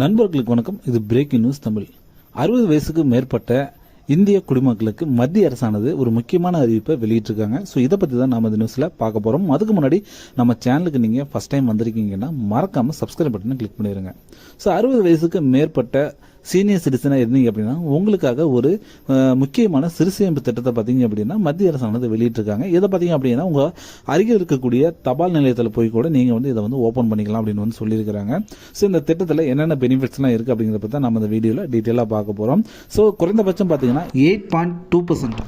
நண்பர்களுக்கு வணக்கம். இது பிரேக்கிங் நியூஸ் தமிழ். அறுபது வயசுக்கு மேற்பட்ட இந்திய குடிமக்களுக்கு மத்திய அரசானது ஒரு முக்கியமான அறிவிப்பை வெளியிட்டிருக்காங்க. ஸோ இதை பற்றி தான் நம்ம இந்த நியூஸில் பார்க்க போகிறோம் அதுக்கு முன்னாடி நம்ம சேனலுக்கு நீங்கள் ஃபஸ்ட் டைம் வந்திருக்கீங்கன்னா மறக்காமல் சப்ஸ்கிரைப் பட்டனை கிளிக் பண்ணிடுங்க ஸோ அறுபது வயசுக்கு மேற்பட்ட சீனியர் சிட்டிசனாக இருந்தீங்க அப்படின்னா உங்களுக்காக ஒரு முக்கியமான சிறுசேமிப்பு திட்டத்தை பார்த்தீங்க அப்படின்னா மத்திய அரசானது வெளியிட்டிருக்காங்க. இதை பார்த்தீங்க அப்படின்னா உங்கள் அருகில் இருக்கக்கூடிய தபால் நிலையத்தில் போய் கூட நீங்கள் வந்து இதை வந்து ஓப்பன் பண்ணிக்கலாம் அப்படின்னு வந்து சொல்லியிருக்கிறாங்க. ஸோ இந்த திட்டத்தில் என்னென்ன பெனிஃபிட்ஸ்லாம் இருக்குது அப்படிங்கிறத பற்றி நம்ம இந்த வீடியோவில் டீட்டெயிலாக பார்க்க போகிறோம் ஸோ குறைந்தபட்சம் பார்த்தீங்கன்னா எயிட் பாயிண்ட் டூ பர்சன்ட்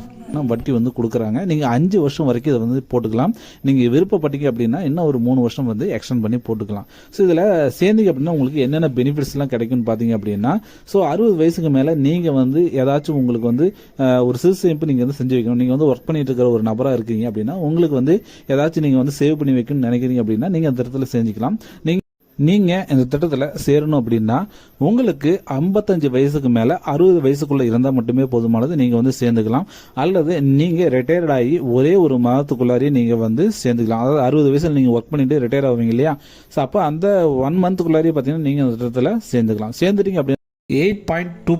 வட்டி வந்து கொடுக்குறாங்க? நீங்கள் அஞ்சு வருஷம் வரைக்கும் இதை வந்து போட்டுக்கலாம். நீங்கள் விருப்பப்பட்டீங்க அப்படின்னா இன்னும் ஒரு மூணு வருஷம் வந்து எக்ஸ்டெண்ட் பண்ணி போட்டுக்கலாம். ஸோ இதில் சேர்ந்தீங்க அப்படின்னா உங்களுக்கு என்னென்ன பெனிஃபிட்ஸ்லாம் கிடைக்கும்னு பார்த்தீங்க அப்படின்னா ஸோ அறுபது வயசுக்கு மேலே நீங்கள் வந்து ஏதாச்சும் உங்களுக்கு வந்து ஒரு சிறு சேமிப்பு நீங்கள் வந்து செஞ்சு வைக்கணும். நீங்கள் வந்து ஒர்க் பண்ணிட்டு இருக்கிற ஒரு நபராக இருக்கீங்க அப்படின்னா உங்களுக்கு வந்து ஏதாச்சும் நீங்கள் வந்து சேவ் பண்ணி வைக்கணும்னு நினைக்கிறீங்க அப்படின்னா நீங்கள் அந்த இடத்துல செஞ்சுக்கலாம். நீங்கள் நீங்க இந்த திட்டத்துல சேரணும் அப்படின்னா உங்களுக்கு 55 வயசுக்கு மேல அறுபது வயசுக்குள்ள இருந்தா மட்டுமே போதுமானது நீங்க வந்து சேர்ந்துக்கலாம். அல்லது நீங்க ரிட்டையர்ட் ஆகி ஒரே ஒரு மாதத்துக்குள்ளாரியே நீங்க வந்து சேர்ந்துக்கலாம். அதாவது அறுபது வயசுல நீங்க ஒர்க் பண்ணிட்டு ரிட்டையர் ஆவீங்க இல்லையா? ஸோ அப்போ அந்த ஒன் மந்த்துக்குள்ளாரே பார்த்தீங்கன்னா நீங்க இந்த திட்டத்துல சேர்ந்துக்கலாம். சேர்ந்துட்டீங்க அப்படின்னு எயிட் பாயிண்ட் டூ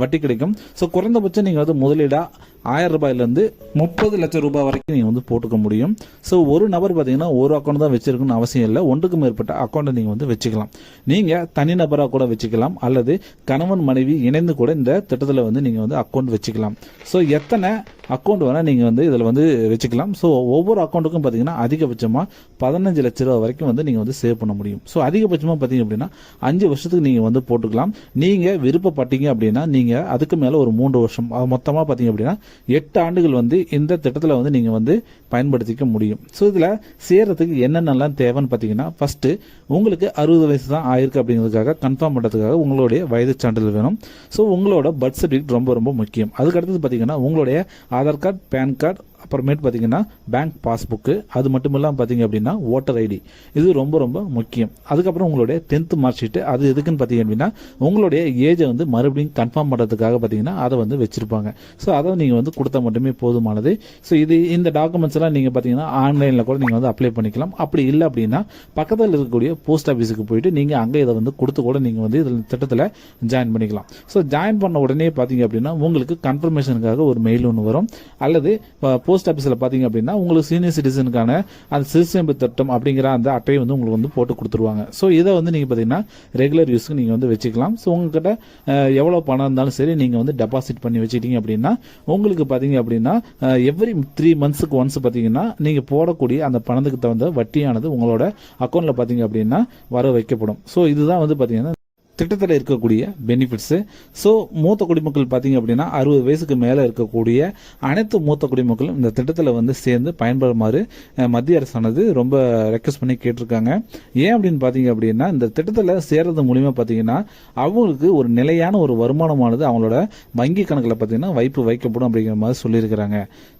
வட்டி கிடைக்கும். ஸோ குறைந்தபட்சம் நீங்கள் வந்து முதலீடாக ஆயிரம் ரூபாயிலேருந்து முப்பது லட்சம் ரூபாய் வரைக்கும் நீங்கள் வந்து போட்டுக்க முடியும். ஸோ ஒரு நபர் பார்த்தீங்கன்னா ஒரு அக்கௌண்ட் தான் வச்சிருக்கணும்னு அவசியம் இல்லை. ஒன்றுக்கு மேற்பட்ட அக்கௌண்ட்டை நீங்கள் வந்து வச்சுக்கலாம். நீங்கள் தனிநபராக கூட வச்சுக்கலாம். அல்லது கணவன் மனைவி இணைந்து கூட இந்த திட்டத்தில் வந்து நீங்கள் வந்து அக்கௌண்ட் வச்சுக்கலாம். ஸோ எத்தனை அக்கௌண்ட் வேணால் நீங்கள் வந்து இதில் வந்து வச்சுக்கலாம். ஸோ ஒவ்வொரு அக்கௌண்ட்டுக்கும் பார்த்தீங்கன்னா அதிகபட்சமாக பதினஞ்சு லட்ச ரூபா வரைக்கும் வந்து நீங்கள் வந்து சேவ் பண்ண முடியும். ஸோ அதிகபட்சமாக பார்த்தீங்க அப்படின்னா அஞ்சு வருஷத்துக்கு நீங்கள் வந்து போட்டுக்கலாம். நீங்கள் விருப்பப்பட்டீங்க அப்படின்னா நீங்கள் அதுக்கு மேலே ஒரு மூன்று வருஷம் மொத்தமாக பார்த்தீங்க அப்படின்னா எட்டு ஆண்டுகள் வந்து இந்த திட்டத்தில் வந்து நீங்கள் வந்து பயன்படுத்திக்க முடியும். ஸோ இதில் சேர்கிறதுக்கு என்னென்னலாம் தேவைன்னு பார்த்தீங்கன்னா ஃபஸ்ட்டு உங்களுக்கு அறுபது வயசு தான் ஆயிருக்கு அப்படிங்கிறதுக்காக கன்ஃபார்ம் பண்ணுறதுக்காக உங்களுடைய வயது சான்றிதழ் வேணும். ஸோ உங்களோட பர்த் சர்டிஃபிகேட் ரொம்ப ரொம்ப முக்கியம். அதுக்கு அடுத்தது பார்த்தீங்கன்னா உங்களுடைய आधार कार्ड पैन कार्ड அப்புறமேட்டு பார்த்தீங்கன்னா பேங்க் பாஸ்புக்கு அது மட்டும் இல்லாமல் பார்த்தீங்க அப்படின்னா ஓட்டர் ஐடி இது ரொம்ப ரொம்ப முக்கியம். அதுக்கப்புறம் உங்களுடைய டென்த் மார்க் ஷீட்டு அது எதுக்குன்னு பார்த்தீங்க அப்படின்னா உங்களுடைய ஏஜை வந்து மறுபடியும் கன்ஃபார்ம் பண்ணுறதுக்காக பார்த்தீங்கன்னா அதை வந்து வச்சுருப்பாங்க. ஸோ அதை நீங்கள் வந்து கொடுத்தா மட்டுமே போதுமானது. ஸோ இது இந்த டாக்குமெண்ட்ஸ் எல்லாம் நீங்கள் பார்த்தீங்கன்னா ஆன்லைனில் கூட நீங்கள் வந்து அப்ளை பண்ணிக்கலாம். அப்படி இல்லை அப்படின்னா பக்கத்தில் இருக்கக்கூடிய போஸ்ட் ஆஃபீஸுக்கு போயிட்டு நீங்கள் அங்கே இதை வந்து கொடுத்து கூட நீங்கள் வந்து இதில் திட்டத்தில் ஜாயின் பண்ணிக்கலாம். ஸோ ஜாயின் பண்ண உடனே பார்த்தீங்க அப்படின்னா உங்களுக்கு கன்ஃபர்மேஷனுக்காக ஒரு மெயில் ஒன்று வரும். அல்லது போஸ்ட் ஆஃபீஸில் பார்த்தீங்க அப்படின்னா உங்களுக்கு சீனியர் சிட்டிசனுக்கான அந்த சிறுசேமிப்பு திட்டம் அப்படிங்கிற அந்த அட்டையை வந்து உங்களுக்கு வந்து போட்டு கொடுத்துருவாங்க. ஸோ இதை வந்து நீங்கள் பார்த்தீங்கன்னா ரெகுலர் யூஸ்க்கு நீங்கள் வந்து வச்சுக்கலாம். ஸோ உங்ககிட்ட எவ்வளோ பணம் இருந்தாலும் சரி நீங்கள் வந்து டெபாசிட் பண்ணி வச்சுட்டீங்க அப்படின்னா உங்களுக்கு பார்த்தீங்க அப்படின்னா எவ்ரி த்ரீ மந்த்ஸுக்கு ஒன்ஸ் பார்த்தீங்கன்னா நீங்கள் போடக்கூடிய அந்த பணத்துக்கு தகுந்த வட்டியானது உங்களோட அக்கௌண்ட்டில் பார்த்தீங்க அப்படின்னா வர வைக்கப்படும். ஸோ இதுதான் வந்து பார்த்தீங்கன்னா திட்டத்தில் இருக்கக்கூடிய பெனிஃபிட்ஸு ஸோ மூத்த குடிமக்கள் பார்த்தீங்க அப்படின்னா அறுபது வயசுக்கு மேலே இருக்கக்கூடிய அனைத்து மூத்த குடிமக்களும் இந்த திட்டத்தில் வந்து சேர்ந்து பயன்படுமாறு மத்திய அரசானது ரொம்ப ரெக்வஸ்ட் பண்ணி கேட்டிருக்காங்க. ஏன் அப்படின்னு பார்த்தீங்க அப்படின்னா இந்த திட்டத்தில் சேர்றது மூலிமா பார்த்தீங்கன்னா அவங்களுக்கு ஒரு நிலையான ஒரு வருமானமானது அவங்களோட வங்கி கணக்கில் பார்த்தீங்கன்னா வைப்பு வைக்கப்படும் அப்படிங்கிற மாதிரி சொல்லியிருக்கிறாங்க.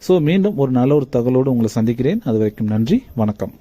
ஸோ மீண்டும் ஒரு நல்ல ஒரு தகவலோடு உங்களை சந்திக்கிறேன். அது வரைக்கும் நன்றி வணக்கம்.